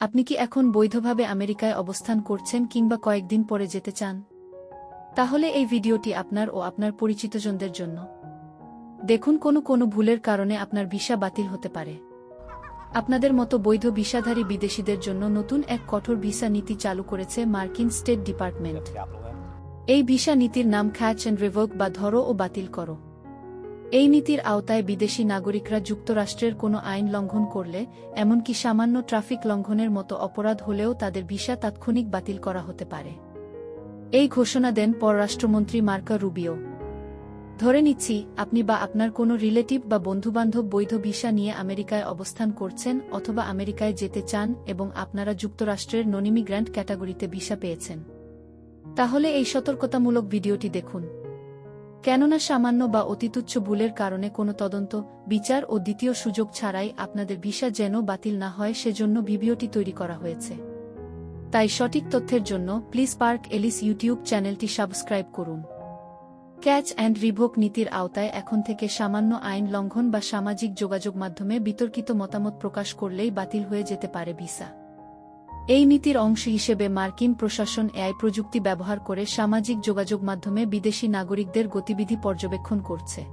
আপনি কি এখন বৈধভাবে আমেরিকায় অবস্থান করছেন কিংবা কয়েকদিন পরে যেতে চান? তাহলে এই ভিডিওটি আপনার ও আপনার পরিচিতজনদের জন্য। দেখুন কোনো কোনো ভুলের কারণে আপনার ভিসা বাতিল হতে পারে। আপনাদের মতো বৈধ ভিসাধারী বিদেশিদের জন্য নতুন এক কঠোর ভিসা নীতি চালু করেছে মার্কিন স্টেট ডিপার্টমেন্ট। এই ভিসা নীতির নাম খ্যাচ অ্যান্ড রিভোক বা ধরো ও বাতিল করো এই নীতির আওতায় বিদেশি নাগরিকরা যুক্তরাষ্ট্রের কোনো আইন লঙ্ঘন করলে, এমনকি সামান্য ট্রাফিক লঙ্ঘনের মতো অপরাধ হলেও তাদের ভিসা তাৎক্ষণিক বাতিল করা হতে পারে। এই ঘোষণা দেন পররাষ্ট্রমন্ত্রী মার্কা রুবিও। ধরে নিচ্ছি, আপনি বা আপনার কোনো রিলেটিভ বা বন্ধুবান্ধব বৈধ ভিসা নিয়ে আমেরিকায় অবস্থান করছেন অথবা আমেরিকায় যেতে চান এবং আপনারা যুক্তরাষ্ট্রের ননিমিগ্র্যান্ট ক্যাটাগরিতে ভিসা পেয়েছেন। তাহলে এই সতর্কতামূলক ভিডিওটি দেখুন। কেননা সামান্য বা অতিতুচ্ছ ভুলের কারণে কোনো তদন্ত, বিচার ও দ্বিতীয় সুযোগ ছাড়াই আপনাদের ভিসা যেন বাতিল না হয় সেজন্য ভিডিওটি তৈরি করা হয়েছে। তাই সঠিক তথ্যের জন্য প্লিজ পার্ক এলিস ইউটিউব চ্যানেলটি সাবস্ক্রাইব করুন। ক্যাচ অ্যান্ড রিভোক নীতির আওতায় এখন থেকে সামান্য আইন লঙ্ঘন বা সামাজিক যোগাযোগ মাধ্যমে বিতর্কিত মতামত প্রকাশ করলেই বাতিল হয়ে যেতে পারে ভিসা। এই নীতির অংশ হিসেবে মার্কিন প্রশাসন এআই প্রযুক্তি ব্যবহার করে সামাজিক যোগাযোগ মাধ্যমে বিদেশি নাগরিকদের গতিবিধি পর্যবেক্ষণ করছে।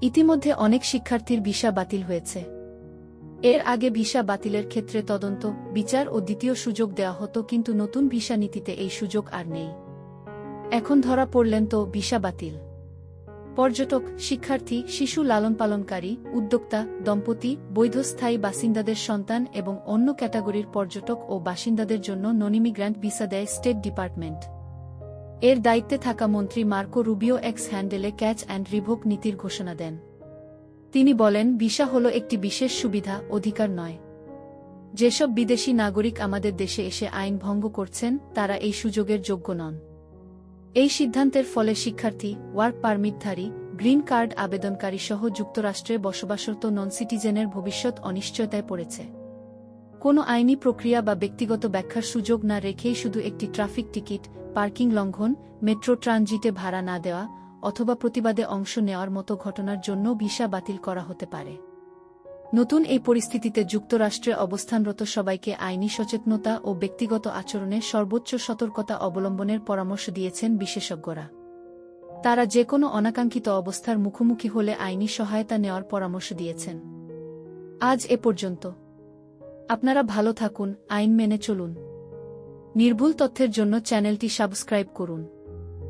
ইতিমধ্যে অনেক শিক্ষার্থীর ভিসা বাতিল হয়েছে। এর আগে ভিসা বাতিলের ক্ষেত্রে তদন্ত, বিচার ও দ্বিতীয় সুযোগ দেওয়া হতো কিন্তু নতুন ভিসা নীতিতে এই সুযোগ আর নেই। এখন ধরা পড়লেন তো ভিসা বাতিল। পর্যটক, শিক্ষার্থী, শিশু লালন পালনকারী, উদ্যোক্তা, দম্পতি, বৈধ স্থায়ী বাসিন্দাদের সন্তান এবং অন্য ক্যাটাগরির পর্যটক ও বাসিন্দাদের জন্য ননিমিগ্র্যান্ট ভিসা দেয় স্টেট ডিপার্টমেন্ট। এর দায়িত্বে থাকা মন্ত্রী মার্কো রুবিও এক্স হ্যান্ডেলে ক্যাচ অ্যান্ড রিভোক নীতির ঘোষণা দেন। তিনি বলেন, ভিসা হল একটি বিশেষ সুবিধা, অধিকার নয়। যেসব বিদেশি নাগরিক আমাদের দেশে এসে আইন ভঙ্গ করছেন, তারা এই সুযোগের যোগ্য নন। এই সিদ্ধান্তের ফলে শিক্ষার্থী, ওয়ার্ক পারমিটধারী, গ্রিন কার্ড আবেদনকারী সহ যুক্তরাষ্ট্রে বসবাসরত নন সিটিজেনের ভবিষ্যৎ অনিশ্চয়তায় পড়েছে। কোনো আইনি প্রক্রিয়া বা ব্যক্তিগত ব্যাখ্যার সুযোগ না রেখেই শুধু একটি ট্রাফিক টিকিট, পার্কিং লঙ্ঘন, মেট্রো ট্রানজিটে ভাড়া না দেওয়া, অথবা প্রতিবাদে অংশ নেওয়ার মতো ঘটনার জন্য ভিসা বাতিল করা হতে পারে। নতুন এই পরিস্থিতিতে যুক্তরাষ্ট্রে অবস্থানরত সবাইকে আইনি সচেতনতা ও ব্যক্তিগত আচরণে সর্বোচ্চ সতর্কতা অবলম্বনের পরামর্শ দিয়েছেন বিশেষজ্ঞরা। তারা যে কোনো অনাকাঙ্ক্ষিত অবস্থার মুখোমুখি হলে আইনি সহায়তা নেওয়ার পরামর্শ দিয়েছেন। আজ এ পর্যন্ত। আপনারা ভালো থাকুন, আইন মেনে চলুন। নির্ভুল তথ্যের জন্য চ্যানেলটি সাবস্ক্রাইব করুন।